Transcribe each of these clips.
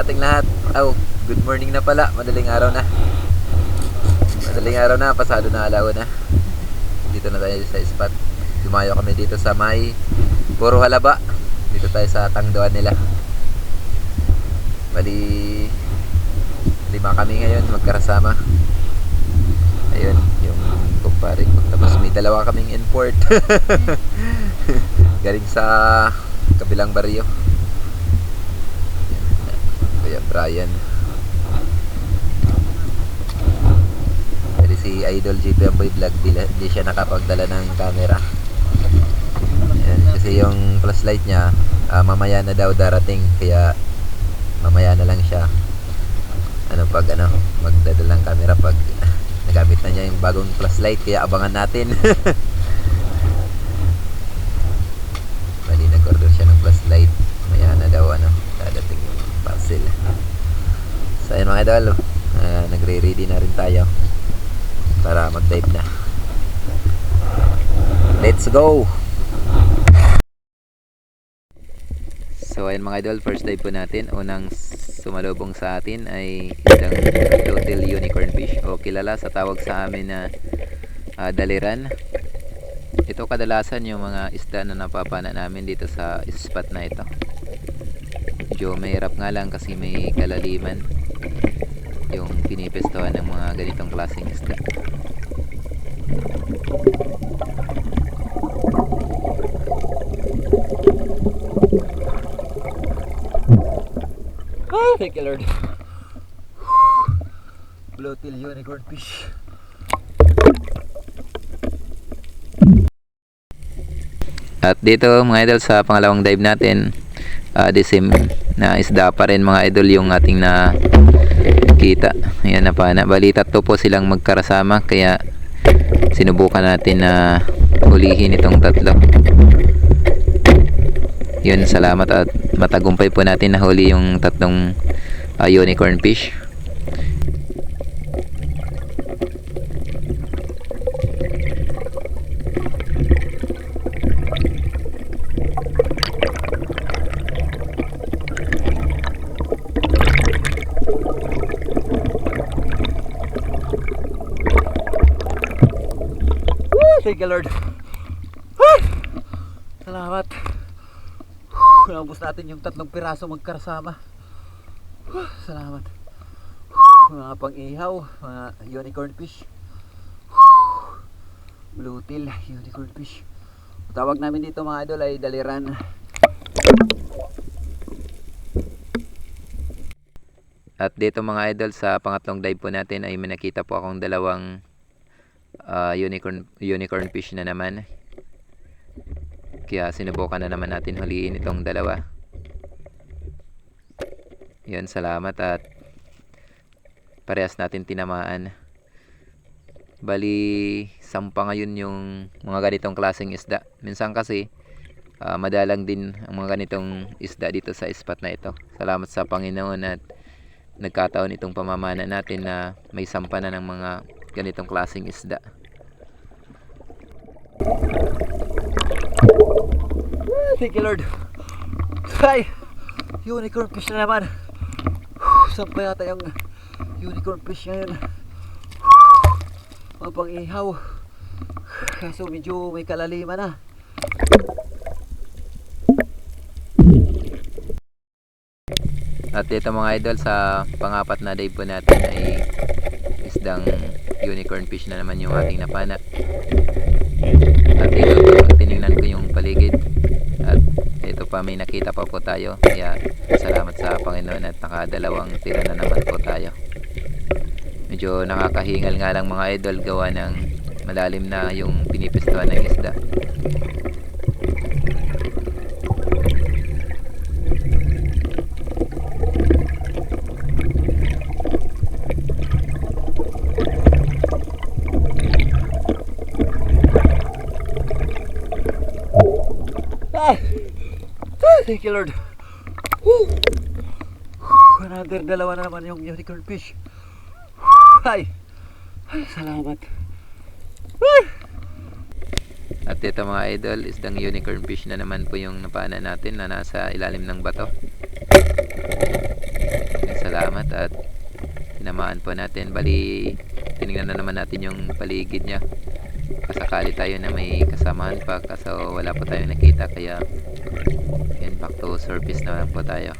sa ating lahat. Oh, good morning na pala, madaling araw na. Madaling araw na, pasado na alaw na. Dito na tayo sa spot. Dumayo kami dito sa may Puro Halaba. Dito tayo sa tangdoan nila. Bali, lima kami ngayon magkarasama. Ayun, yung kumpare ko. Tapos may dalawa kaming import. Galing sa kabilang baryo. Kuya Brian. Bali si Idol JP Amboy Vlog, di, di siya nakapagdala ng camera. Ayan, kasi yung flashlight niya, ah, mamaya na daw darating. Kaya mamaya na lang siya ano pag ano magdadalang camera pag nagamit na niya yung bagong flashlight kaya abangan natin bali nag-order siya ng flashlight maya na daw ano dadating yung parcel so ayun mga idol ah, nagre-ready na rin tayo para mag-dive na let's go So ayun mga idol, first dive po natin. Unang sumalubong sa atin ay isang Total Unicorn Fish o kilala sa tawag sa amin na ah, daliran. Ito kadalasan yung mga isda na napapana namin dito sa spot na ito. Medyo mahirap nga lang kasi may kalaliman yung pinipestuhan ng mga ganitong klaseng isda. Oh, thank you Lord. Bluegill unicorn fish. At dito mga idol sa pangalawang dive natin, uh, the same na isda pa rin mga idol yung ating na kita. Ayan na pa na. Bali tatlo po silang magkarasama kaya sinubukan natin na hulihin itong tatlo. Yun, salamat at matagumpay po natin nahuli yung tatlong uh, unicorn fish. Woo! Thank you! Salamat. Naubos natin yung tatlong piraso magkasama. Salamat. Mga pang-ihaw, mga unicorn fish. Whew, Bluegill, unicorn fish. Tawag namin dito mga idol ay daliran. At dito mga idol sa pangatlong dive po natin ay may nakita po akong dalawang ah, unicorn unicorn fish na naman. Kaya sinubukan na naman natin huliin itong dalawa. Yun, salamat at parehas natin tinamaan. Bali, sampa ngayon yung mga ganitong klaseng isda. Minsan kasi, ah, madalang din ang mga ganitong isda dito sa spot na ito. Salamat sa Panginoon at nagkataon itong pamamana natin na may sampa na ng mga ganitong klaseng isda. Thank you Lord. Ay, unicorn fish na naman. Saan pa yata yung unicorn fish ngayon? Mapang ihaw. Kaso medyo may kalaliman na. At ito mga idol sa pangapat na day po natin ay isdang unicorn fish na naman yung ating napana. At ito tiningnan ko yung paligid pa may nakita pa po tayo. Kaya salamat sa Panginoon at nakadalawang tira na naman po tayo. Medyo nakakahingal nga lang mga idol gawa ng malalim na yung pinipistuhan ng isda Ah! Ah, Thank you, Lord. Woo! Another dalawa na naman yung unicorn fish. Ay! Ay, salamat. At ito mga idol, isdang unicorn fish na naman po yung napana natin na nasa ilalim ng bato. Ay, salamat at tinamaan po natin. Bali, tinignan na naman natin yung paligid niya. Kasakali tayo na may kasamahan pa kaso wala po tayong nakita kaya yan back to surface na lang po tayo.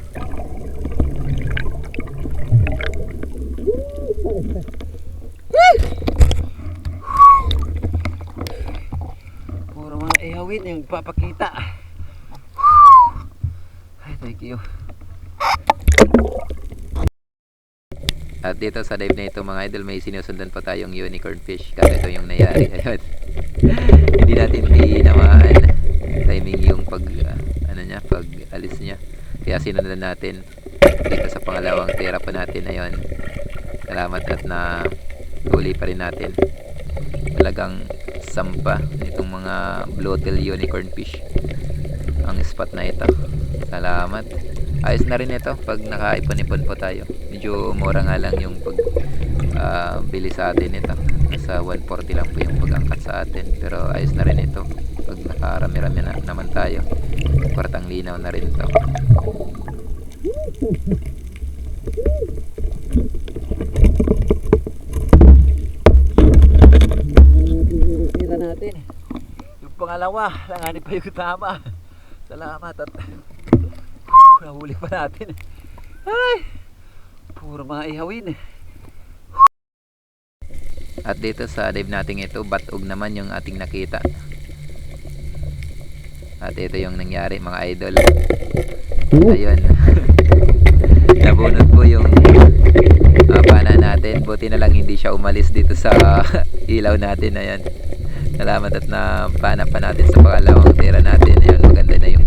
Puro mga ihawin yung papakita. Ay, thank you. At dito sa dive na ito mga idol may sinusundan pa tayong unicorn fish kasi ito yung nangyari. Hindi natin tinamaan pag ah, ano niya, pag alis niya. Kaya sinundan natin dito sa pangalawang tira pa natin ayun. Salamat at na huli pa rin natin. Talagang sampa itong mga blowtail unicorn fish ang spot na ito. Salamat. Ayos na rin ito pag nakaipon-ipon po tayo. Medyo mura nga lang yung pag ah, bili sa atin ito. Sa 140 lang po yung pag-angkat sa atin. Pero ayos na rin ito. Nakarami-rami na naman tayo. Kwartang linaw na rin ito. Tira natin. Yung pangalawa, langanin pa yung tama. Salamat at nahuli pa natin. Ay! Puro mga ihawin. At dito sa dive natin ito, batog naman yung ating nakita. At ito yung nangyari mga idol. Ayun. Nabunot po yung uh, pana natin. Buti na lang hindi siya umalis dito sa ilaw natin. Ayan. Salamat at na pana pa natin sa pangalawang tira natin. Ayun, maganda na yung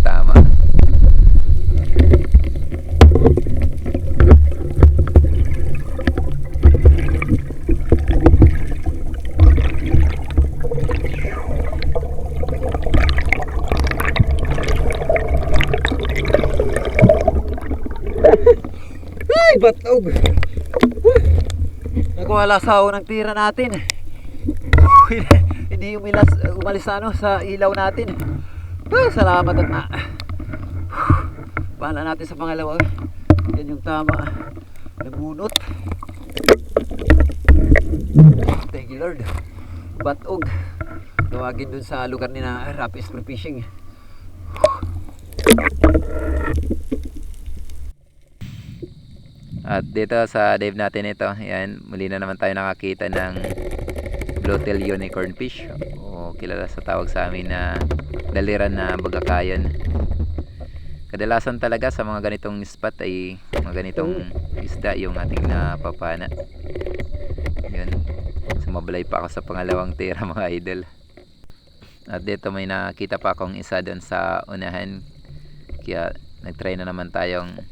tama. Ay, batog! Nagwala sa unang tira natin. Hindi umilas, umalis ano, sa ilaw natin. Ay, salamat at na. Pahala natin sa pangalawa. Yan yung tama. Nabunot. Thank you Lord. Batog. Tawagin dun sa lugar ni na Rapid Fishing. At dito sa dive natin ito, yan, muli na naman tayo nakakita ng blowtail unicorn fish o kilala sa tawag sa amin na daliran na bagakayan. Kadalasan talaga sa mga ganitong spot ay mga ganitong isda yung ating napapana. Yun. Sumablay pa ako sa pangalawang tira mga idol. At dito may nakita pa akong isa doon sa unahan. Kaya nagtry na naman tayong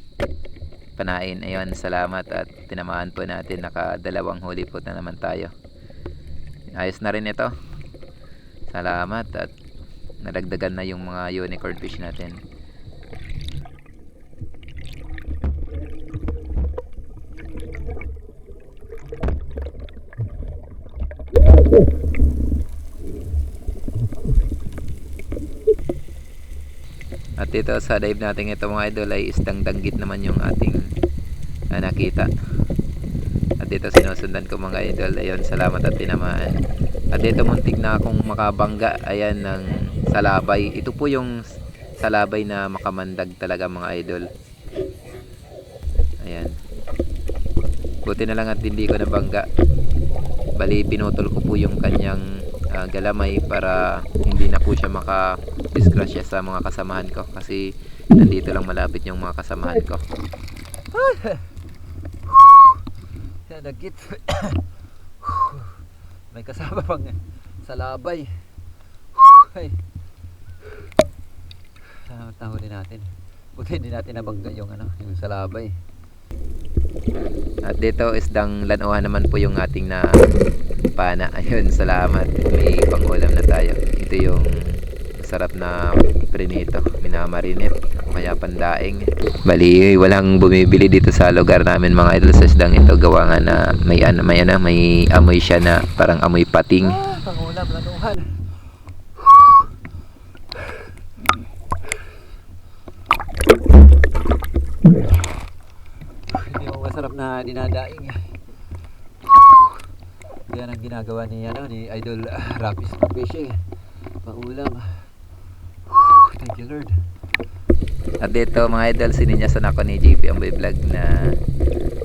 panain. Ayun, salamat at tinamaan po natin. Nakadalawang huli po na naman tayo. Ayos na rin ito. Salamat at nadagdagan na yung mga unicorn fish natin. At dito sa dive natin ito mga idol ay isdang danggit naman yung ating ah, nakita. At dito sinusundan ko mga idol. Ayun, salamat at tinamaan. At dito muntik na akong makabangga. Ayan, ng salabay. Ito po yung salabay na makamandag talaga mga idol. Ayan. Buti na lang at hindi ko nabangga. Bali, pinutol ko po yung kanyang ah, galamay para hindi na po siya maka-disgrasya sa mga kasamahan ko. Kasi nandito lang malapit yung mga kasamahan ko. Nagkit. May kasama pang salabay. Ay. Salamat na huli natin. Buti hindi natin nabangga yung ano, yung salabay. At dito isdang lanuhan naman po yung ating na pana. Ayun, salamat. May pangulam na tayo. Ito yung masarap na prinito, minamarinate, o kaya pandaing. Bali, walang bumibili dito sa lugar namin mga idol sa isdang ito. Gawa nga na may, ano, may, ano, may amoy siya na parang amoy pating. Ah, pangulam, lanuhan. Hindi mo masarap na dinadaing. Yan ang ginagawa ni, ano, ni Idol uh, Rapis Fishing. Pangulam. Thank you Lord. At dito mga idol, sininyasan ako ni JP ang vlog na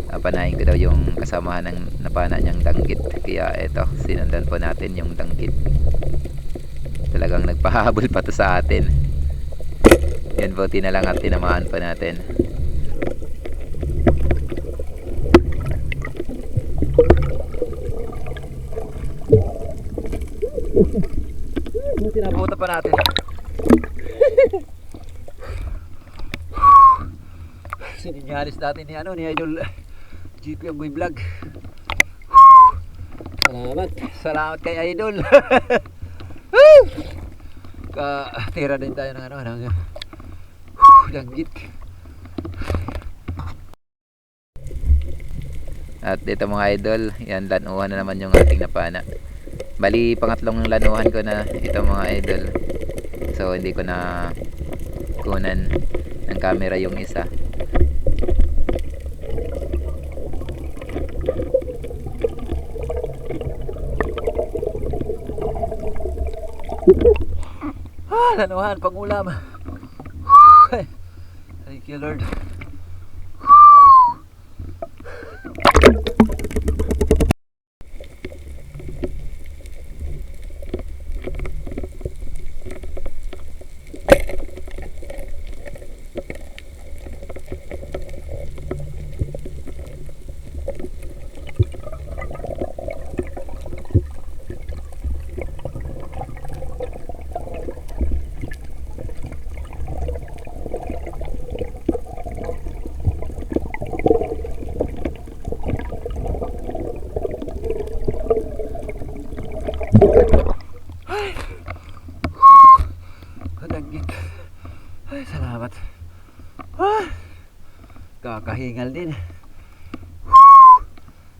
napanahin ko daw yung kasamahan ng napana niyang danggit. Kaya eto, sinundan po natin yung danggit. Talagang nagpahabol pa to sa atin. Yan po, tinalang at tinamaan pa natin. Sinabuta pa natin. Sininyalis natin ni ano ni Idol GP ang Boy Vlog. Salamat. Salamat kay Idol. Ka tira din tayo ng ano ng danggit. At dito mga idol, yan lanuhan na naman yung ating napana. Bali, pangatlong lanuhan ko na ito mga idol. So, hindi ko na kunan ng camera yung isa. Ah, lanuhan pangulam. Thank you Lord. Kadanggit. Ay, salamat. Ah, kakahingal din.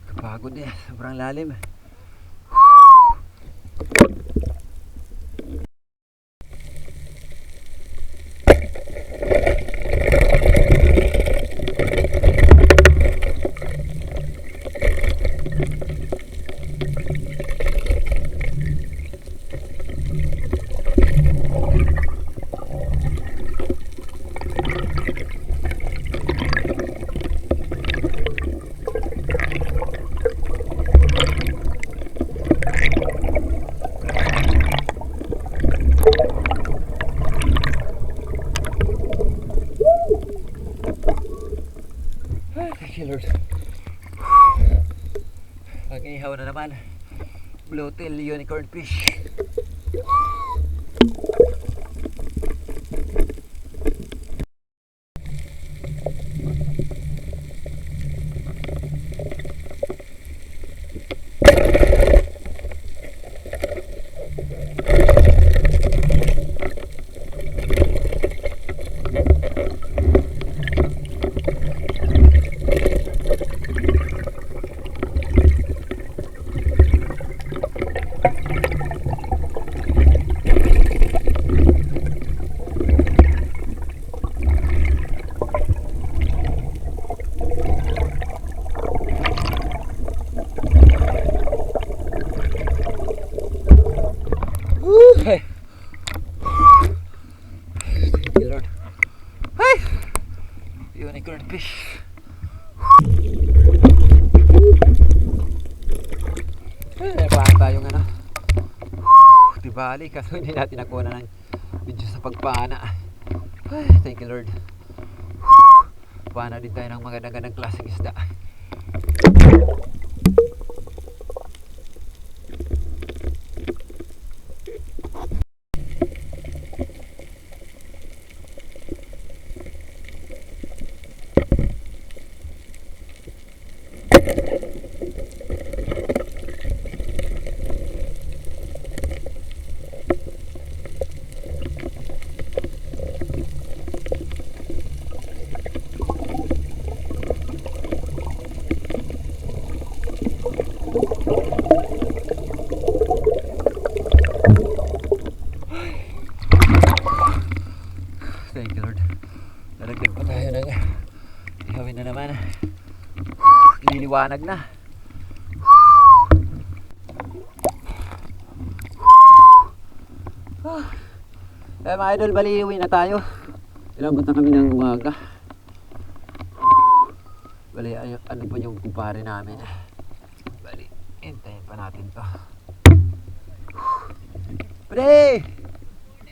Kapagod din. Sobrang lalim. Ay, Thank you Lord. Mag-ihaw na naman. Bluetail unicorn fish. Woo! Hey. Thank you, Lord. Hey! Unicorn fish. Ay, napahan tayong ano. Bali, kaso hindi natin nakuha ng video sa pagpana. Ay, thank you, Lord. Pana din tayo ng magandang-gandang klaseng isda. Maliwanag na. Eh mga idol, bali na tayo. Ilabot na kami ng umaga. Bali, ay, ano pa yung kumpare namin. Bali, hintayin pa natin to. Pre!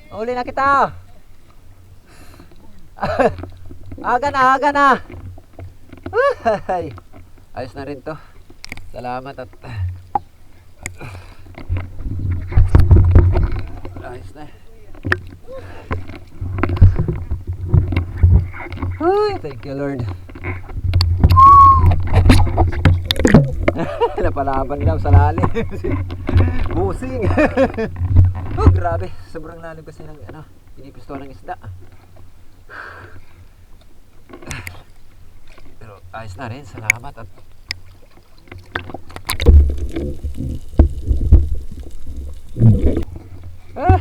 Uli na kita! aga na, aga na! ayos na rin to. Salamat at... Ayos na. Ay, thank you Lord. Napalaban daw sa lalim. Busing. oh, grabe. Sobrang lalim kasi ng ano, pinipisto ng isda. Pero ayos na rin. Salamat at Ah.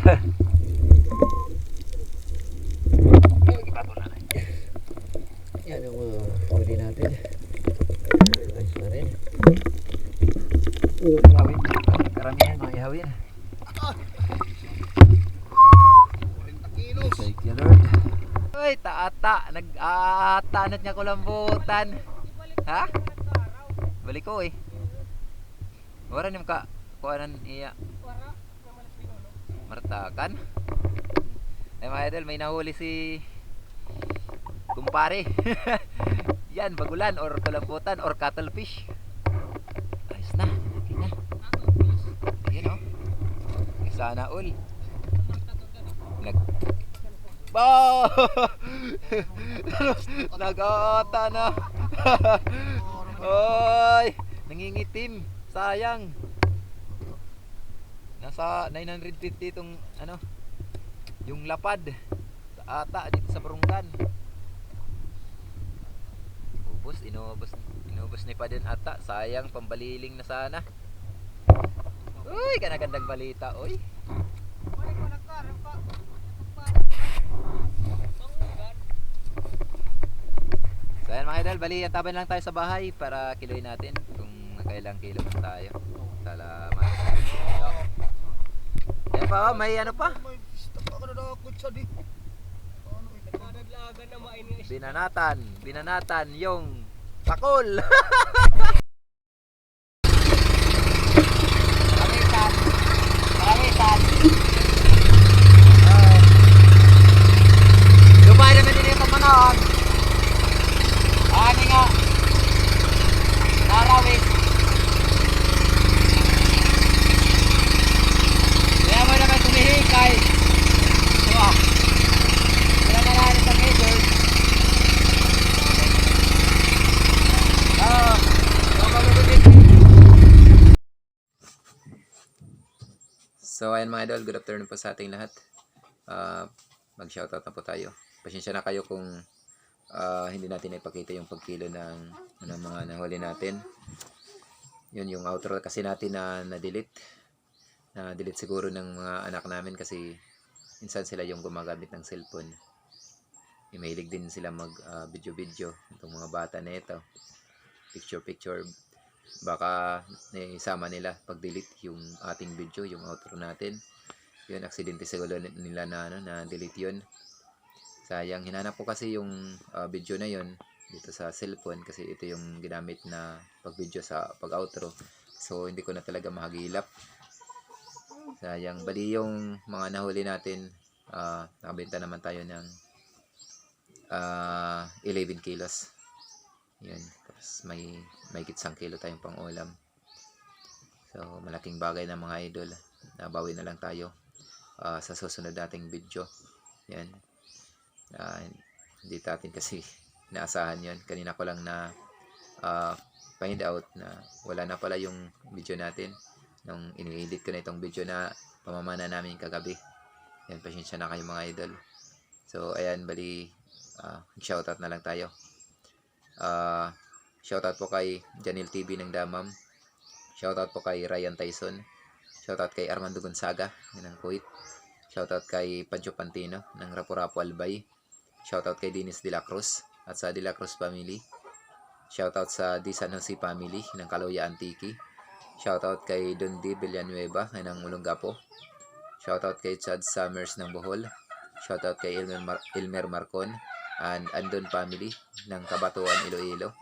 Yan yung uh, huli natin. Ayos na rin. Ihawin. Karamihan mga ihawin. Thank you Lord. Uy, taata. Nag-aatanat niya kulambutan. Ha? Balik ko eh. Wala niyo ka. Kuhanan iya. Martakan. Ay mga idol, may nahuli si kumpare. Yan, bagulan or kulambutan or cuttlefish. Ayos na. Okay na. Ayan o. Sana all. Nag... Ba! Nag-aata na. Oy! Nangingitim. Sayang. Nasa 950 itong ano, yung lapad sa ata dito sa Barunggan. Ubus, inubos, inubos ni pa din ata. Sayang, pambaliling na sana. Uy, kanagandang balita, uy. So ayan mga idol, bali taban lang tayo sa bahay para kiloin natin kung kailang kilo man tayo. Salamat. Yan pa, oh, may ano pa? May na di. Binanatan, binanatan yung pakol. Kamitan. Kamitan. Lumay naman din yung pamanon. Ani nga. Narawis. Kaya mo naman tumihikay. So, wala na lang sa major. Ah, So ayan mga idol, good afternoon po sa ating lahat. Ah, mag-shoutout na po tayo. Pasensya na kayo kung ah, hindi natin ipakita yung pagkilo ng, ng mga nahuli natin. Yun yung outro kasi natin na na-delete. Na-delete siguro ng mga anak namin kasi minsan sila yung gumagamit ng cellphone. Mahilig din sila mag ah, video-video. Itong mga bata na ito. Picture-picture. Baka naisama nila pag-delete yung ating video, yung outro natin. Yun, aksidente siguro nila na, ano, na delete yun. Sayang, hinanap ko kasi yung ah, video na yun dito sa cellphone kasi ito yung ginamit na pag-video sa pag-outro. So, hindi ko na talaga mahagilap. Sayang, bali yung mga nahuli natin, ah nakabenta naman tayo ng ah 11 kilos. Yun. Tapos may may isang kilo tayong pang ulam. So, malaking bagay na mga idol. Nabawi na lang tayo ah, sa susunod nating video. Yan. Ah, hindi natin kasi inaasahan yon Kanina ko lang na ah, find out na wala na pala yung video natin. Nung ini-edit ko na itong video na pamamana namin kagabi. Yan, pasensya na kayo mga idol. So, ayan, bali, ah, shoutout na lang tayo. Ah, shoutout po kay Janil TV ng Damam. Shoutout po kay Ryan Tyson. Shoutout kay Armando Gonzaga ng Kuwait. Shoutout kay Pancho Pantino ng Rapu-Rapu Albay. Shoutout kay Dennis De La Cruz at sa De La Cruz family. Shoutout sa Di San Jose family ng Kaloya Antique. Shoutout kay Dondi Villanueva ng Mulungapo. Shoutout kay Chad Summers ng Bohol. Shoutout kay Elmer, Mar- Elmer Marcon and Andon family ng Kabatuan, Iloilo.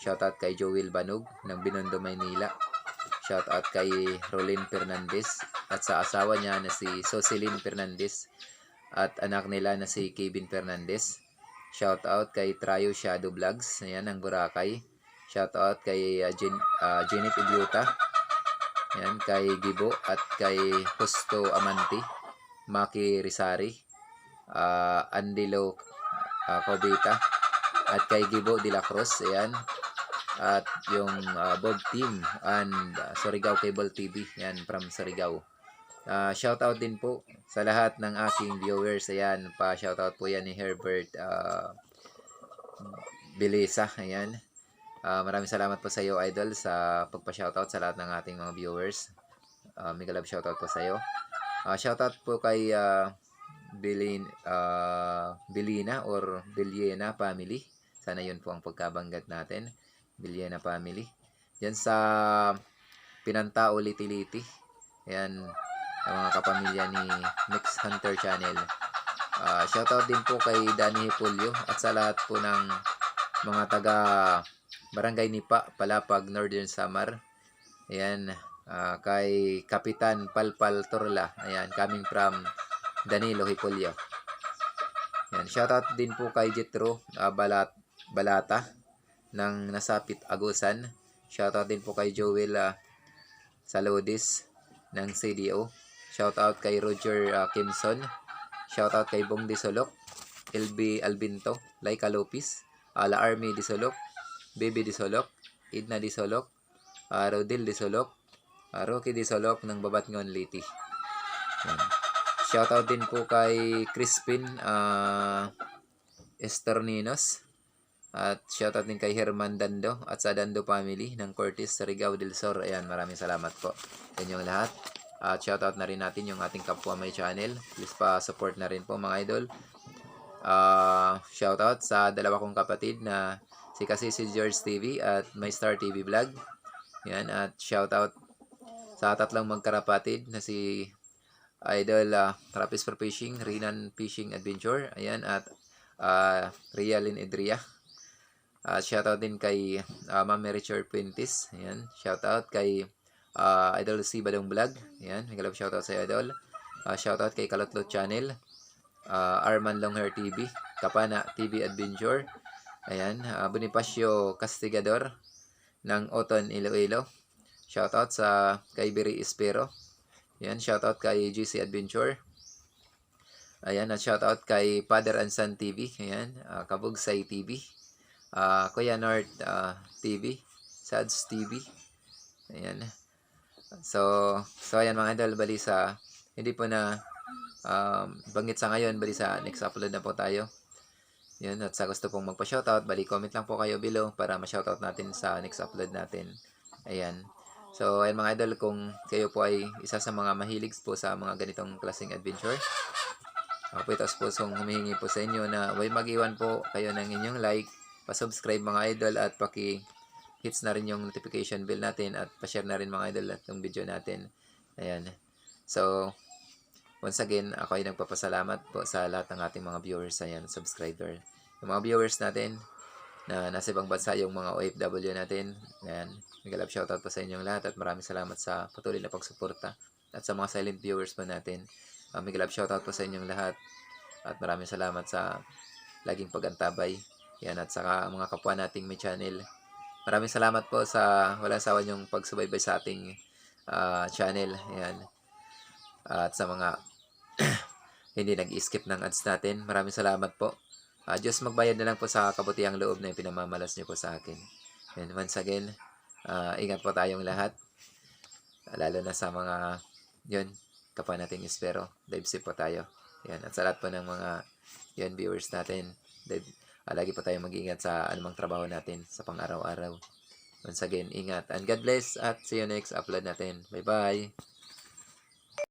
Shoutout kay Joel Banog ng Binondo, Maynila. Shoutout kay Rolin Fernandez at sa asawa niya na si Soselin Fernandez at anak nila na si Kevin Fernandez. Shoutout kay Trayo Shadow Vlogs, ayan, ng Boracay. Shoutout kay uh, Jen, uh, Janet Idiota. Ayan, kay Gibo at kay Justo Amante. Maki Risari. Uh, Andilo uh, Cobita. At kay Gibo de la Cruz. Ayan. At yung uh, Bob Team and uh, Surigao Cable TV. Ayan, from Surigao. Uh, shoutout din po sa lahat ng aking viewers. Ayan, pa shoutout po yan ni Herbert uh, Belisa. Ayan. Ah, maraming salamat po sa iyo, Idol, sa pagpa-shoutout sa lahat ng ating mga viewers. Uh, mega love shoutout po sa iyo. Ah, shoutout po kay ah, Bilin, ah, Bilina or Biliena family. Sana yun po ang pagkabanggat natin. Biliena family. Yan sa Pinantao Litiliti. Yan ang mga kapamilya ni Mix Hunter Channel. Ah, shoutout din po kay Danny Hipulyo at sa lahat po ng mga taga Barangay Nipa, Palapag, Northern Samar. Ayan, ah, kay Kapitan Palpal Torla. Ayan, coming from Danilo Hipulyo. Ayan, shoutout din po kay Jetro ah, Balat, Balata ng Nasapit Agusan. Shoutout din po kay Joel ah, Saludis ng CDO. Shoutout kay Roger ah, Kimson. Shoutout kay Bong Disolok, LB Albinto, Laika Lopez, Ala Army Disolok, Baby Disolok, Idna Disolok, uh, Rodil Disolok, uh, Rocky Disolok ng Babatngon Liti. Yan. Shoutout din po kay Crispin uh, Estorninos. At shoutout din kay Herman Dando at sa Dando family ng Curtis Surigao del Sur. Ayan, maraming salamat po sa inyong lahat. At shoutout na rin natin yung ating kapwa may channel. Please pa support na rin po mga idol. Uh, shoutout sa dalawa kong kapatid na si kasi si George TV at My Star TV Vlog. Yan at shoutout sa tatlong magkarapatid na si Idol uh, Trapeze for Fishing, Rinan Fishing Adventure. Ayan at uh, Rialin Edria. At shoutout din kay uh, Ma'am Richard Puentes. Ayan, shoutout kay uh, Idol C Badong Vlog. Ayan, may galap shoutout sa Idol. Uh, shoutout kay Kalotlot Channel. Uh, Arman Longhair TV. Kapana TV Adventure. Ayan, uh, Bonifacio Castigador ng Oton Iloilo. Shoutout sa kay Biri Espero. Ayan, shoutout kay GC Adventure. Ayan, at shoutout kay Father and Son TV. Ayan, uh, Kabugsay TV. Uh, Kuya North uh, TV. Sads TV. Ayan. So, so ayan mga idol, bali sa, hindi po na um, banggit sa ngayon, bali sa next upload na po tayo. Yun, at sa gusto pong magpa-shoutout, bali comment lang po kayo below para ma-shoutout natin sa next upload natin. Ayan. So, ayan mga idol, kung kayo po ay isa sa mga mahilig po sa mga ganitong klaseng adventure, ako po ito pusong humihingi po sa inyo na way mag-iwan po kayo ng inyong like, pa-subscribe mga idol at paki hits na rin yung notification bell natin at pa-share na rin mga idol at yung video natin. Ayan. So, once again, ako ay nagpapasalamat po sa lahat ng ating mga viewers, ayan, subscriber. Yung mga viewers natin na nasa ibang bansa, yung mga OFW natin, ayan, Miguel shoutout po sa inyong lahat at maraming salamat sa patuloy na pagsuporta. At sa mga silent viewers po natin, uh, Miguel shoutout po sa inyong lahat at maraming salamat sa laging pagantabay. Yan at saka mga kapwa nating may channel. Maraming salamat po sa walang sawa niyong pagsubaybay sa ating ah, channel. Yan. At sa mga hindi nag-skip ng ads natin. Maraming salamat po. Ah, Diyos magbayad na lang po sa kabutihang loob na pinamamalas niyo po sa akin. And once again, ah, ingat po tayong lahat. Lalo na sa mga, yun, kapwa nating espero. Dive safe po tayo. Yan. At sa lahat po ng mga, yun, viewers natin. Dive, ah, lagi po tayong mag-ingat sa anumang trabaho natin sa pang-araw-araw. Once again, ingat. And God bless at see you next upload natin. Bye-bye!